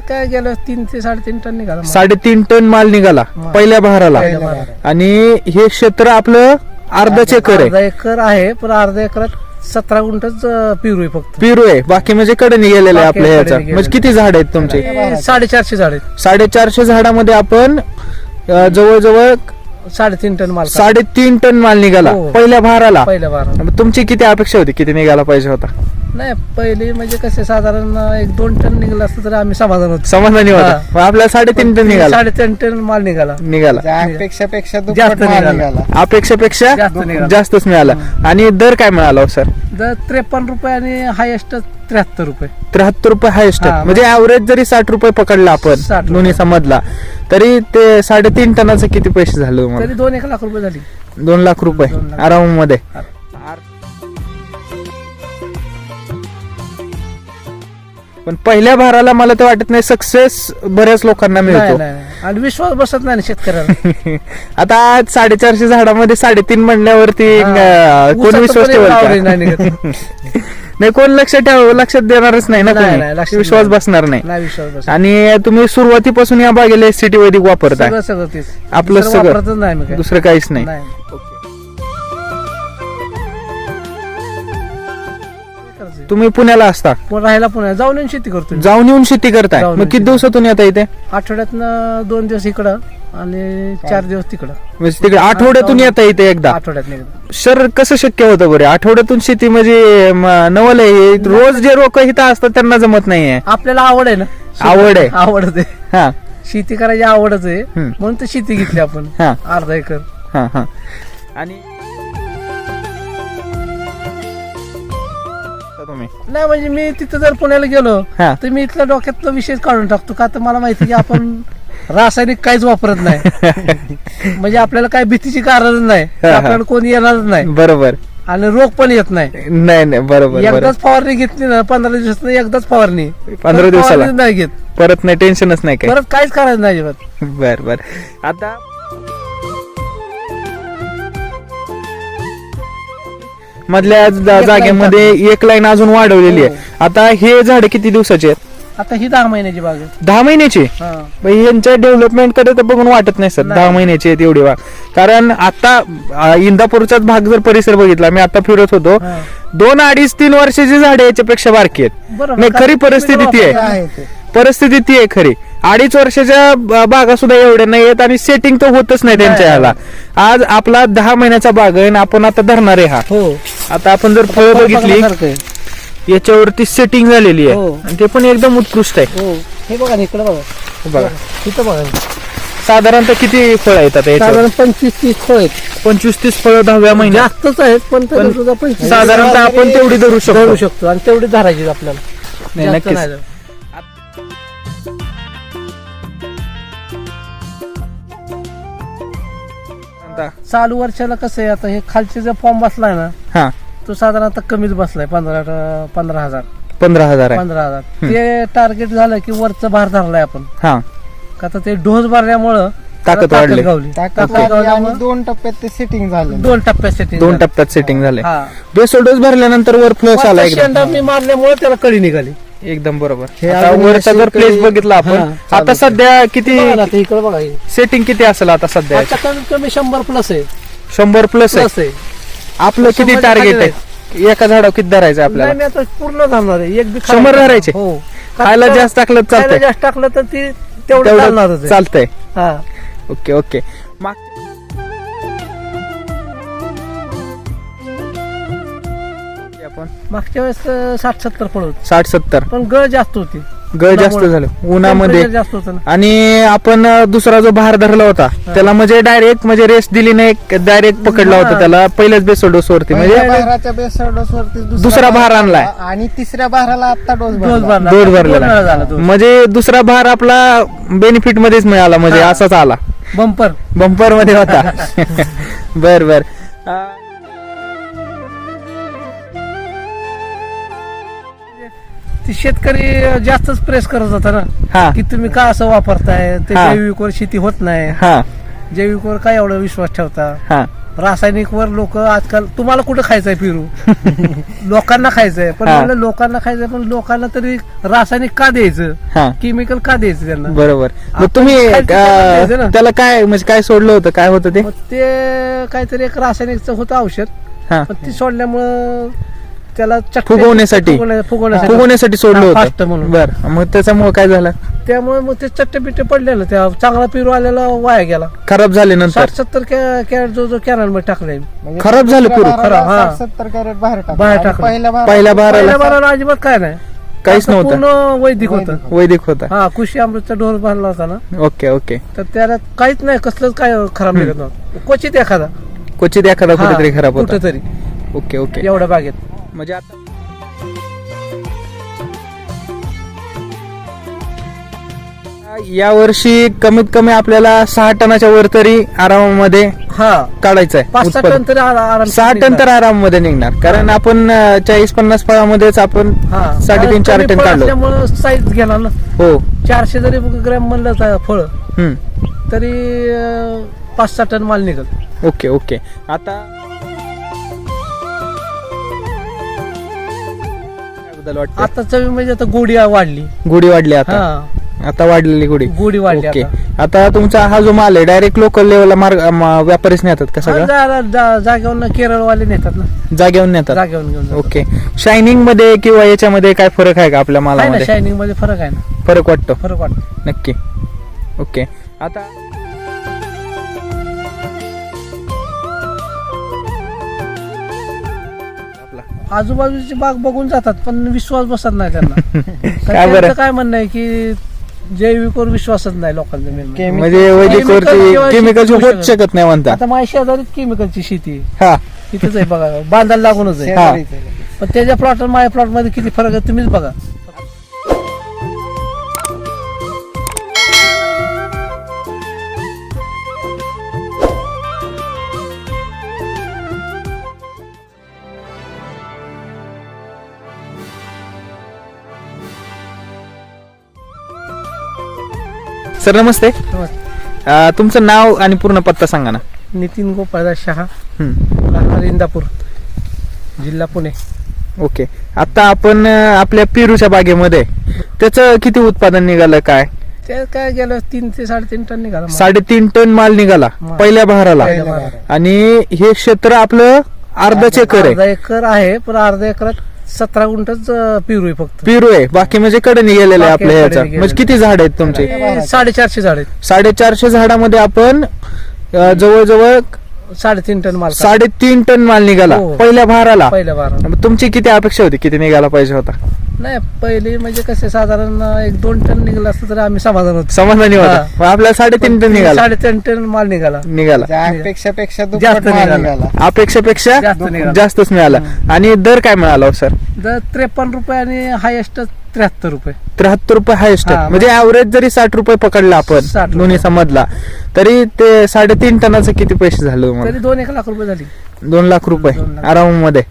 काय गेलं तीन ते साडेतीन टन निघाला माल. साडेतीन टन माल निघाला. पहिल्या बहाराला पहिल्या बहाराला. आणि हे क्षेत्र आपलं अर्धाच एकर अर्धा आहे एकर आहे पण अर्धा एकरात सतरा गुंठच पेरू आहे फक्त पिरू आहे बाकी म्हणजे कडे आहे बाकी आपल्या ह्याचा म्हणजे. किती झाड आहेत तुमचे ते साडेचारशे झाड आहेत साडेचारशे झाडामध्ये आपण अं, जवळजवळ साडेतीन टन माल. साडेतीन टन माल निघाला हो. पहिल्या भाराला पहिल्या बारा तुमची किती अपेक्षा होती किती निघाला पाहिजे होता नाही पहिले म्हणजे कसे साधारण एक दोन टन निघाला असतं तर आम्ही समाधान होतो. समाधानी होता. हा. आपल्याला साडेतीन टन निघाला. साडेतीन टन माल निघाला. निघाला. अपेक्षापेक्षा जास्त दुप्पट माल निघाला. अपेक्षेपेक्षा जास्त निघाला. जास्तच मिळाला. आणि दर काय मिळाला हो सर? दर त्रेपन्न रुपये आणि हायेस्ट त्र्याहत्तर रुपये. त्र्याहत्तर रुपये हायस्ट हा, म्हणजे ऍव्हरेज जरी साठ रुपये पकडला आपण 60 रुपये. दोन्ही समजला तरी ते साडेतीन टनाचे किती पैसे झाले तुम्हाला? तरी दोन एक लाख रुपये झाली. दोन लाख रुपये. आरामामध्ये. पण पहिल्या भाराला मला तर वाटत नाही सक्सेस बऱ्याच लोकांना नाही, मिळतो नाही, नाही. आणि विश्वास बसत नाही ना शेतकऱ्याला आता आज साडेचारशे झाडामध्ये साडेतीन म्हणल्यावरती. अं, कोण ऊसाचं विश्वास पण ठेवल नाही निघत. नाही कोण लक्ष ठेव लक्षात देणारच नाही ना नाही, कोणी. नाही, लक्षात विश्वास. बसणार नाही नाही विश्वास बसत आणि तुम्ही सुरुवातीपासून या बागेला सिटी वैदिक वापरताय सगळं सगळं तेच आपलं दुसरं सगळं. वापरतच नाही मी काय. दुसरं काहीच नाही नाही तुम्ही पुण्याला असता. पण राहायला पुण्या जाऊन येऊन शेती करतो. जाऊन येऊन शेती करताय. जाऊन मग येऊन किती शेती. दिवसातून येता इथे? आठवड्यातनं दोन दिवस इकडं आणि चार दिवस तिकडं. म्हणजे तिकडे आठवड्यातून येता इथे एकदा? आठवड्यात सर कसं शक्य होतं बरे? आठवड्यातून शेती म्हणजे म, नवल आहे. रोज जे लोक इथं असतात त्यांना जमत नाहीये. आपल्याला आवड आहे ना? आवड आहे. आवडत आहे. हा. शेती करायची आवडच आहे. हम्म. म्हणून तर शेती घेतली आपण. हा. अर्धा एकर. हा हा. आणि तुम्ही नाही म्हणजे मी तिथं जर पुण्याला गेलो हा. तर मी इथल्या डोक्यातला विषय काढून टाकतो का? तर मला माहिती की आपण रासायनिक काहीच वापरत नाही. म्हणजे आपल्याला काय भीतीची कारण नाही हा, हा. आपल्याला कोणी येणारच नाही. बरोबर. आणि रोग पण येत नाही. नाही नाही बरोबर बरोबर. एकदाच फवारणी घेतली ना पंधरा दिवसात एकदाच फवारणी. पंधरा परत दिवसाला. फवारणी नाही घेत. परत नाही टेन्शनच नाही काय परत काहीच करायचं नाही अजिबात. बर बर. आता मधल्या जा- जागेमध्ये एक लाईन अजून वाढवलेली आहे. आता हे झाड किती दिवसाचे आहेत? आता ही दहा महिन्याची बाग आहे. दहा महिन्याची? हा. यांच्या डेव्हलपमेंटकडे तर बघून वाटत नाही सर. दहा महिन्याची आहेत एवढी बाग. कारण आता अ, इंदापूरचाच भाग जर परिसर बघितला मी आता फिरत होतो. हा. दोन अडीच तीन वर्षाची झाडे याच्यापेक्षा बारकी आहेत. बरोबर नाही खरी परिस्थिती ती आहे. वापरता. आहे ते. परिस्थिती ती आहे खरी. अडीच वर्षाच्या बागा सुद्धा एवढ्या नाही आहेत आणि सेटिंग तर होतच नाही त्यांच्या. ह्याला. आज आपला दहा महिन्याचा बाग आहे आणि आपण आता धरणार आहे हा. हो. आता आपण जर फळं बघितली आहे. याच्यावरती सेटिंग झालेली आहे. हो. आणि ते पण एकदम उत्कृष्ट आहे. हो. बघा ना इकडे बघा. बघा. इथं बघा. साधारणतः किती फळ आहेत आता याच्यावर? साधारण पंचवीस तीस फळ आहेत. पंचवीस तीस फळं दहाव्या महिन्यात. जास्तच आहेत पण तरी पण सुद्धा पंचवीस साधारणतः आपण तेवढी धरू शकतो धरू शकतो. आणि तेवढी धरायची आपल्याला. नाही, जास्त नक्कीच. नाही धरू. आता- चालू वर्षाला कसं आहे आता हे खालचे जे फॉर्म बसलाय ना हा. तो साधारणतः कमीच बसलाय पंधरा पंधरा हजार. पंधरा हजार आहे. पंधरा हजार. ते टार्गेट झालं की वरचं भार धरलाय आपण. हा. का तर ते डोस भरल्यामुळं ताकद वाढली. गावली. ताकद ताकद वाढली आणि गावल्यामुळं दोन टप्प्यात ते सेटिंग झालं. दोन टप्प्यासाठी दोन टप्प्यात सेटिंग झाले. हा. बेसल डोस भरल्यानंतर वर फ्लस आला शेंडा मी मारल्यामुळे त्याला कळी निघाली. एकदम बरोबर. हे आता अजून वरचा जर शेतकरी- प्लेस बघितला आपण आता. सध्या किती बघा ना, ते इकडे बघा. हे. सेटिंग किती असेल आता सध्या? आता कमीत कमी शंभर प्लस आहे. शंभर प्लस आहे. प्लस आहे. आपलं किती टार्गेट आहे? एका झाडावर किती धरायचं नाही आपल्याला? मी आता पूर्ण धरणार आहे. एक बी खायला शंभर नाही. धरायचे? हो. खायला जास्त टाकलं तर खायला चालतंय. जास्त टाकलं तर ती तेवढं तेवढं चालणारच आहे. चालतंय. हा. Okay okay. मागच्या वेळेस साठ सत्तर फळ होती. साठ सत्तर पण गळ जास्त होती. गळ जास्त. झालं. उन्हामध्ये. जास्त होतं ना. आणि आपण दुसरा जो भार धरला होता त्याला म्हणजे डायरेक्ट म्हणजे रेस्ट दिली नाही डायरेक्ट पकडला होता. त्याला. पहिल्याच बेसो डोस वरती. म्हणजे डोस वरती दुसरा भार आणलाय. आणि तिसऱ्या बहाराला आता डोस डोस भरला. भरला भरलेला. म्हणजे दुसरा भार आपला बेनिफिट मध्येच मिळाला. म्हणजे. असाच आला. बंपर बंपरमध्ये होता. बर बर. ती शेतकरी जास्तच प्रेस करत होता ना हा. की तुम्ही का असं वापरताय? ते हा. जैविकवर शेती होत नाही. हा. जैविकवर काय एवढा विश्वास ठेवता? हा. रासायनिकवर लोक आजकाल तुम्हाला कुठं खायचंय पिरू लोकांना खायचंय. पण हा. म्हणलं लोकांना खायचंय पण लोकांना तरी रासायनिक का द्यायचं? हा. केमिकल का द्यायचं त्यांना? बरोबर. मग आपण तुम्ही त्याला ना. काय म्हणजे काय सोडलं होतं? काय होतं ते? मग ते काहीतरी एक रासायनिकचं होतं औषध. हा. पण ती सोडल्यामुळं त्याला फुगवण्यासाठी? फुगवण्या- फुगवण्यासाठी. फुगवण्यासाठी सोडलं होतं? म्हणून. बर. मग त्याच्यामुळे काय झालं? त्यामुळे मग ते चट्टे बिट्टे पडले ना त्या चांगला पिरू आलेला वाया गेला. खराब झाले नंतर? साठ सत्तर कॅरेट जो जो कॅनलमध्ये टाकले म्हणजे खराब झालं पुरं. खराब, हा. साठ सत्तर कॅरेट बाहेर टाकलं. बाहेर आणि टाकलं. पहिल्या बहाराला- पहिल्या पहिल्या बाराला अजिबात काय नाही. काहीच नव्हतं. पूर्ण वैदिक होतं. वैदिक. होता. हा कृषी अमृतचा डोर बांधला होता ना? Okay okay. तर त्याला काहीच नाही कसलंच काय खराब निघत नव्हतं. क्वचित एखादा. क्वचित एखादा हा, कुठेतरी खराब होता. कुठेतरी. Okay okay. एवढ्या बागेत. म्हणजे आता या वर्षी कमीत कमी आपल्याला सहा टनाच्या वर तरी आरामामध्ये हा. काढायचं आहे पाच सहा. टन तरी आरा- आराम सहा टन तर आराममध्ये निघणार. कारण आपण चाळीस पन्नास फळामध्येच आपण साडेतीन चार टन काढलो. साईज घेणार ना. हो. चारशे जरी ग्रॅम म्हणलं तर फळ हम्म. तरी पाच सहा टन माल निघत ओके ओके. आता बदल वाटतं आता चवी म्हणजे आता गोडी वाढली. गुढी वाढली आता? हा. आता वाढलेली गुढी गोडी वाढली ओके. आता. आता तुमचा हा जो माल आहे डायरेक्ट लोकल लेवलला मार्ग म, व्यापारीच नेतात का हा, सगळं जा- जा- जागेवर केरळवाले नेतात ना. जागेवर नेतात? जागेवर घेऊन जातात. ओके. शायनिंगमध्ये किंवा याच्यामध्ये काय फरक आहे का आपल्या आहे ना मालामध्ये? शायनिंगमध्ये फरक आहे ना. फरक वाटतो? फरक वाटतो. नक्की. ओके. आता आजूबाजूची बाग बघून जातात पण विश्वास बसत नाही त्यांना. तर काय बरं? त्यांचं काय म्हणणं आहे की जैविकवर विश्वासच नाही लोकांचा मेन म्हणजे. केमिकल- म्हणजे वैदिक Chemical वरती किंवा केमिकल शेती होत शकत नाही म्हणता. आता माझ्या शेजारीच केमिकलची शेती आहे. हा. तिथेच आहे बघा बांधायला लागूनच आहे. पण त्याच्या प्लॉट आणि माझ्या प्लॉटमध्ये किती फरक आहे तुम्हीच बघा. सर नमस्ते. अं, तुमचं नाव आणि पूर्ण पत्ता सांगा ना. नितीन गोपाळदास शहा. राहणार इंदापूर जिल्हा पुणे. ओके. आता आपण अं, आपल्या पेरूच्या बागेमध्ये त्याचं किती उत्पादन निघालं काय? ते काय गेलं तीन ते साडेतीन टन निघाला माल. साडेतीन टन माल निघाला माल. पहिल्या बहाराला पहिल्या पहिल्या बहाराला. आणि हे क्षेत्र आपलं अर्धाच एकर अर्धा आहे एकर आहे पण अर्धा एकरात सतरा गुंठच पेरू आहे फक्त. पेरू आहे बाकी म्हणजे कडे गेलेलं आहे बाकी आपल्या ह्याचा कडेने म्हणजे किती झाड आहेत तुमचे? साडेचारशे झाड आहेत. साडेचारशे झाडामध्ये आपण अं, जवळजवळ साडेतीन टन माल साडेतीन टन माल निघाला हो. पहिल्या भाराला. पहिल्या बारा मग तुमची किती अपेक्षा होती? किती निघाला पाहिजे होता? नाही पहिली म्हणजे कसे साधारण एक दोन टन निघाला असतं तरी आम्ही समाधान होतो. समाधानी होता. हा. मग आपल्याला साडेतीन टन निघाला. साडेतीन टन माल निघाला. निघाला. म्हणजे अपेक्षापेक्षा जास्त निघाला. अपेक्षेपेक्षा जास्त निघाला. जास्तच मिळाला. आणि दर काय मिळाला सर? दर त्रेपन्न रुपये आणि हायेस्ट त्र्याहत्तर रुपये त्र्याहत्तर रुपये हायस्ट हा, म्हणजे ऍव्हरेज जरी साठ रुपये पकडला आपण 60 रुपये. दोन्ही समजला तरी ते साडेतीन टनाचे किती पैसे झाले तुम्हाला तरी दोन एक लाख रुपये झाली दोन लाख रुपये दोन लाख. आरामामध्ये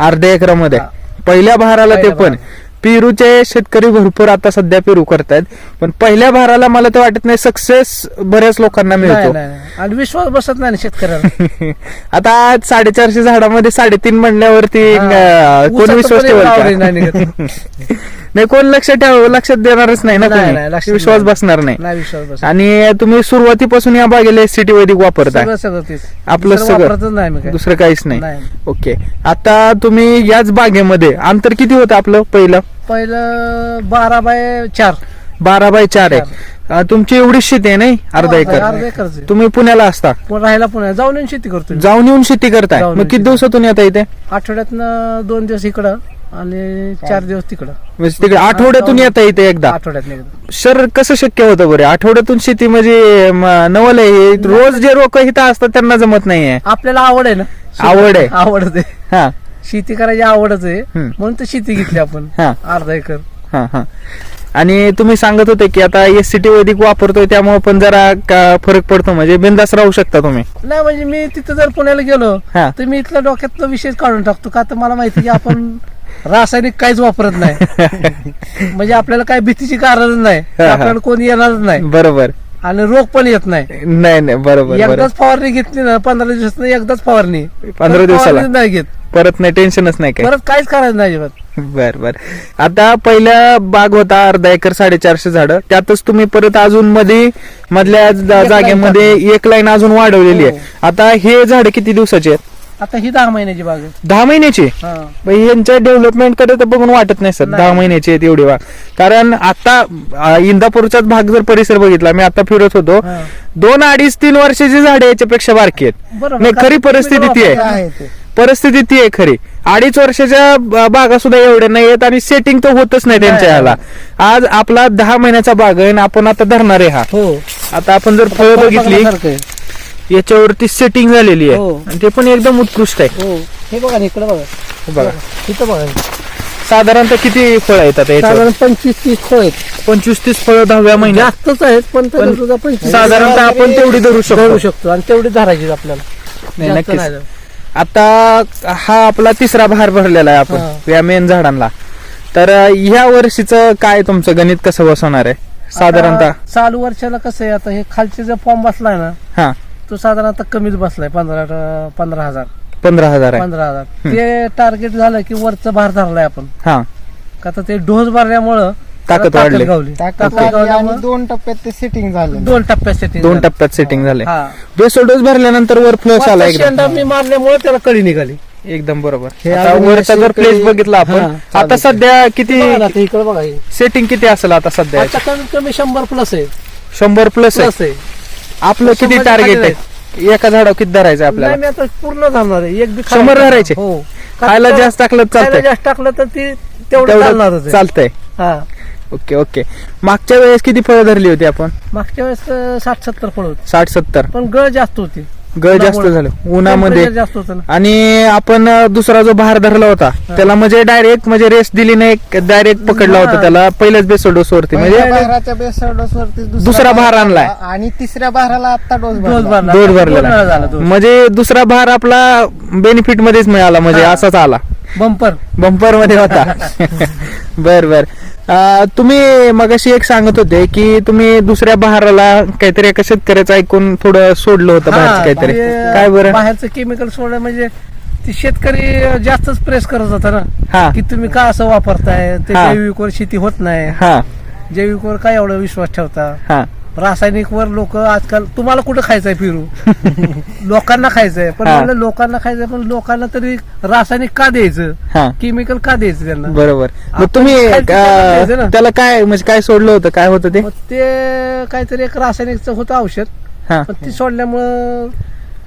अर्ध्या एकरामध्ये हा. पहिल्या भाराला ते पहिल्या पण पेरूचे शेतकरी भरपूर आता सध्या पेरू करतायत पण पहिल्या भाराला मला तर वाटत नाही सक्सेस बऱ्याच लोकांना नाही मिळतो नाही नाही. आणि विश्वास बसत नाही ना शेतकऱ्याला आता आज साडेचारशे झाडामध्ये साडेतीन म्हणल्यावरती हा. अं, कोण ऊसाचं विश्वास पण नाही? निघत. नाही कोण लक्ष ठेव लक्षात देणारच नाही ना नाही, कोणी. लक्षात विश्वास नाही. बसणार नाही. नाही विश्वास बसत आणि तुम्ही सुरुवातीपासून या बागेला सिटी वैदिक वापरताय. सगळं सगळं तेच. आपलं दुसरं सगळं. वापरतच नाही मी काय दुसरं काहीच नाही. नाही. ओके. आता तुम्ही याच बागेमध्ये अंतर किती होतं आपलं पहिलं? पहिलं बारा बाय चार. बारा बाय चार आहे. अं, तुमची एवढीच शेती आहे नाही? अर्धा एकर. अर्धा एकरच आहे. तुम्ही पुण्याला असता. पण राहायला पुण्यात जाऊन येऊन शेती करतो मी. जाऊन येऊन शेती करताय. जाऊन मग येऊन किती शेती. दिवसातून येता इथे? आठवड्यातनं दोन दिवस इकडं. आणि चार दिवस तिकडं. म्हणजे तिकडे आठवड्यातून येता इथे एकदा? आठवड्यात एकदा. सर कसं शक्य होतं बरे? आठवड्यातून शेती म्हणजे म, नवल आहे. रोज जे लोक इथं असतात त्यांना जमत नाहीये. आपल्याला आवड आहे ना? आवड आहे. आवड आहे. हा. शेती करायची आवडच आहे. हम्म. म्हणून तर शेती घेतली आपण. हा. अर्धा एकर. हा हा. आणि तुम्ही सांगत होते की आता एस सी टी वैदिक वापरतोय त्यामुळे पण जरा का फरक पडतो? म्हणजे बिंदास राहू शकता तुम्ही. नाही म्हणजे मी तिथं जर पुण्याला गेलो हा. तर मी इथल्या डोक्यातला विषय काढून टाकतो. का तर मला माहिती की आपण रासायनिक काहीच वापरत नाही. म्हणजे आपल्याला काय भीतीची कारण नाही. आपल्याला कोणी येणारच नाही. बरोबर. आणि रोग पण येत नाही. नाही नाही बरोबर एकदाच फवारणी घेतली ना पंधरा दिवसात एकदाच फवारणी. पंधरा दिवसाला. नाही घेत. परत नाही टेन्शनच नाही काय परत काहीच करायचं नाही बर बर. आता पहिल्या बाग होता अर्धा एकर साडेचारशे झाडं. त्यातच तुम्ही परत अजून मध्ये मधल्या जागेमध्ये एक लाईन अजून वाढवलेली आहे. हो. आता हे झाड किती दिवसाचे आहेत? आता ही दहा महिन्याची बाग आहे दहा महिन्याची हा. यांच्या डेव्हलपमेंटकडे तर बघून वाटत नाही सर नाही. दहा महिन्याची आहेत एवढी बाग कारण आता अं, इंदापूरचाच भाग जर परिसर बघितला मी आता फिरत होतो हा. दोन अडीच तीन वर्षाची झाडे याच्यापेक्षा बारकी आहेत बरोबर. नाही खरी परिस्थिती ती आहे आहे ते परिस्थिती ती आहे खरी अडीच वर्षाच्या ब- बागा सुद्धा एवढ्या नाही आहेत आणि सेटिंग तर होतच नाही त्यांच्या नाही. ह्याला आज आपला दहा महिन्याचा बाग आहे आणि आपण आता धरणार आहे हा हो आता आपण जर फळं बघितली बघण्यासारखं आहे. याच्यावरती सेटिंग झालेली आहे. हो. आणि ते पण एकदम उत्कृष्ट आहे. हो. हे बघा ना इकडे बघा. बघा. इथं बघा. साधारणतः किती फळ येतात याच्यावर? साधारण पंचवीस तीस फळ आहेत. पंचवीस तीस फळ दहाव्या महिन्यात? जास्तच आहेत पण तरी पण सुद्धा पंचवीस साधारणतः आपण तेवढी धरू धरू शकतो. शकतो आणि तेवढी धरायची आपल्याला. नाही, जास्त नक्कीच. नाही धरू. आता हा आपला तिसरा भार भरलेला आहे हा. आपण या मेन झाडांना. तर अं, ह्या वर्षीचं काय तुमचं गणित कसं बसवणार आहे? साधारणतः. आता चालू वर्षाला कसं आहे आता हे खालचे जो फॉर्म बसलाय ना हा. तो साधारणतः कमीच बसलाय पंधरा पंधरा हजार. पंधरा हजार आहे. पंधरा हजार. ते टार्गेट झालं की वरचं भार धरलाय आपण. हा. का तर ते डोस भरल्यामुळं ताकद वाढली. गावली. ताकद ताकद लागली आणि गावल्यामुळं दोन टप्प्यात ते सिटिंग झाले. दोन टप्प्यात सेटिंग दोन टप्प्यात सेटिंग झाले. हा. बेसल डोस भरल्यानंतर वर फ्लश आला वरचा शेंडा एकदम मी मारल्यामुळे त्याला कळी निघाली. एकदम बरोबर. हे आता अजून वरचा जर प्लेस बघितला आपण आता. सध्या किती आता इकडे बघा हे. सेटिंग किती असेल आता सध्या आता कमीत कमी शंभर प्लस आहे. शंभर प्लस आहे. प्लस आहे. आपलं किती शंभरच्या टार्गेट खाली आहे? एका झाडावर किती धरायचं नाही आपल्याला? मी आता पूर्ण जाणार आहे. एक बी शंभर नाही. धरायचे? हो. खायला कारण जास्त टाकलं तर खायला चालतंय. जास्त टाकलं तर ती तेवढं तेवढं चालणारच आहे. चालतंय. हा. Okay okay. मागच्या वेळेस किती फळं धरली होती आपण? मागच्या वेळेस साठ सत्तर फळ होती. साठ सत्तर. पण गळ जास्त होती. गळ जास्त. झालं. उन्हामध्ये. Temperature जास्त होतं ना. आणि आपण अं, दुसरा जो भार धरला होता त्याला म्हणजे डायरेक्ट म्हणजे रेस्ट दिली नाही डायरेक्ट पकडला होता. त्याला. पहिल्याच बेसल डोस वरती. म्हणजे पहिल्या दुसरा भार आणलाय. आणि तिसऱ्या बहाराला आता डोस डोस भरला. भरला. दोन भरलेला. वेळा झाला दोन म्हणजे दुसरा भार आपला बेनिफिट मध्येच मिळाला म्हणजे हा. असाच आला. बंपर बंपरमध्ये होता. बर बर. तुम्ही मगाशी एक सांगत होते की तुम्ही दुसऱ्या बहाराला काहीतरी एका शेतकऱ्याचं ऐकून थोडं सोडलं होतं बाहेरचं काहीतरी. काय बरं? बाहेरचं केमिकल सोडलं म्हणजे ते शेतकरी जास्तच प्रेस करत होता ना की तुम्ही का असं वापरताय? ते हा. जैविकवर शेती होत नाही. हा. जैविकवर काय एवढा विश्वास ठेवता? हा. रासायनिक वर लोक आजकाल तुम्हाला कुठं खायचंय फिरू? लोकांना खायचंय. पण हा. म्हणलं लोकांना खायचंय पण लोकांना तरी रासायनिक का द्यायचं? केमिकल का द्यायचं त्यांना? बरोबर. मग आपण तुम्ही ना. त्याला काय म्हणजे काय सोडलं होतं? काय होतं ते? मग ते काहीतरी एक रासायनिकचं होतं औषध. हा. पण ती सोडल्यामुळं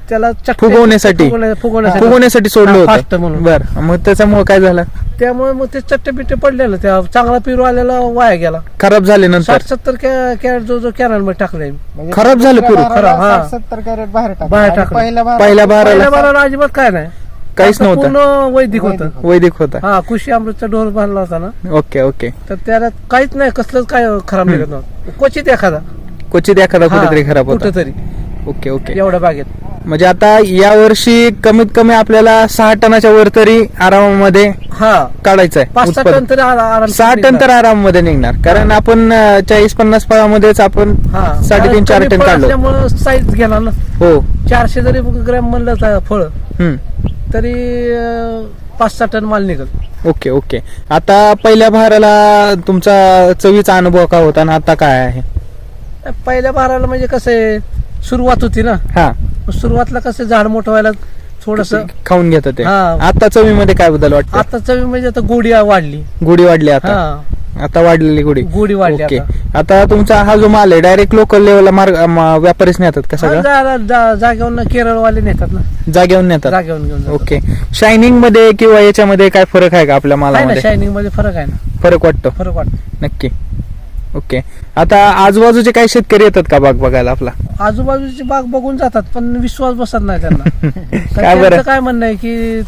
त्याला फुगवण्यासाठी? फुगवण्या- फुगवण्यासाठी. फुगवण्यासाठी सोडलं हा, fast होतं म्हणून. बर. मग त्याच्यामुळे काय झालं? त्यामुळे मग ते चट्टे बिट्टे पडलेलं. त्या चांगला पिरू आलेला वाया गेला. खराब झाले नंतर? साठ सत्तर कॅरेट जो जो कॅरलमध्ये टाकलाय. म्हणजे खराब झालं पुरं. खराब, हा. साठ सत्तर कॅरेट बाहेर टाकलं. बाहेर आणि टाकलं. पहिल्या बहाराला- पहिल्या बाराला अजिबात काय नाही. काहीच आता नव्हतं. पूर्ण वैदिक होतं. वैदिक. होता. हा कृषी अमृतचा डोस भरला होता ना? Okay okay. तर त्याला काहीच नाही कसलंच काय खराब निघत नव्हतं. क्वचित एखादा. क्वचित एखादा हा, कुठेतरी खराब होता. कुठेतरी. Okay okay. एवढ्या बागेत. म्हणजे आता या वर्षी कमीत कमी आपल्याला सहा टनाच्या वर तरी आरामामध्ये हा. काढायचं आहे पाच सहा. टन तरी आराम सहा टन तर आराममध्ये निघणार. कारण आपण चाळीस पन्नास फळामध्येच आपण साडेतीन चार टन काढलो. साईज गेला ना. हो. चारशे जरी ग्रॅम म्हणलं तर फळ हम्म. तरी अं, पाच सहा टन माल निघत ओके ओके. आता पहिल्या भाराला तुमचा चवीचा अनुभव का होता आणि आता काय आहे? पहिल्या बाराला म्हणजे कसं आहे? सुरुवात होती ना? हा. सुरुवातला कसं झाड मोठं व्हायला थोडस खाऊन घेत ते हा. आता चवीमध्ये काय बदल वाटतं आता चवी म्हणजे आता गोडी वाढली. गुढी वाढली आता? हा. आता वाढलेली गुढी गोडी वाढली ओके. आता. आता तुमचा हा जो माल आहे डायरेक्ट लोकल लेवलला मार्ग म- व्यापारीच नेतात का हा, सगळं जा- जा- जागेवरून केरळवाले नेतात ना. जागेवर नेतात? जागेवरून घेऊन जातात. ओके. शायनिंगमध्ये किंवा याच्यामध्ये काय फरक आहे का आपल्या आहे ना मालामध्ये? शायनिंगमध्ये फरक आहे ना. फरक वाटतो? फरक वाटतो. नक्की. ओके. आता आजूबाजूचे काही शेतकरी येतात का बाग बघायला आपला? आजूबाजूची बाग बघून जातात पण विश्वास बसत नाही त्यांना काय बरं त्यांचं काय म्हणणं आहे की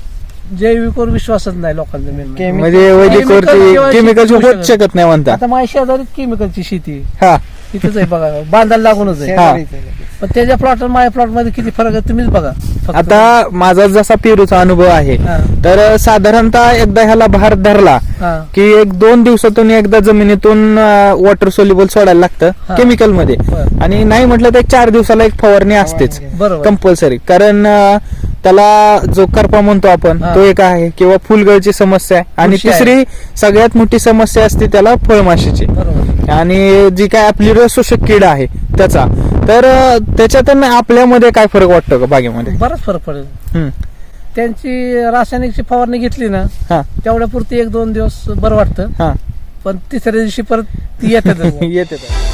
जैविकवर विश्वासच नाही लोकांचा म्हणजे. केमिकल- वैदिक Chemical वरती शिवाय केमिकल शेती होऊ होत शकत शकत नाही म्हणता आता माझ्या शेजारीच केमिकलची शेती आहे. हा इथेच आहे बघा बांधायला लागूनच आहे हा. पण त्याच्या प्लॉट माझ्या प्लॉटमध्ये किती फरक आहे तुम्हीच बघा फक्त. आता माझा जसा पेरूचा अनुभव आहे हा. तर साधारणतः एकदा ह्याला भार धरला हा. की एक दोन दिवसातून एकदा जमिनीतून वॉटर सोल्युबल सोडायला लागतं. केमिकलमध्ये बरं. आणि नाही म्हटलं तर एक चार दिवसाला एक फवारणी असतेच बरोबर कंपल्सरी कारण अं, त्याला जो करपा म्हणतो आपण हा. तो एक आहे किंवा फुलगळची समस्या आहे आणि बुरशी आहे. तिसरी सगळ्यात मोठी समस्या असते त्याला फळमाशीची बरोबर आणि जी काय आपली रसोषक कीड आहे त्याचा तर अं, त्याच्यातून आपल्यामध्ये काय फरक वाटतो का बागेमध्ये? बराच फरक पडेल. त्यांची रासायनिकची फवारणी घेतली ना हा. तेवढ्या पुरती एक दोन दिवस बरं वाटतं. पण तिसऱ्या दिवशी परत ती येतात येते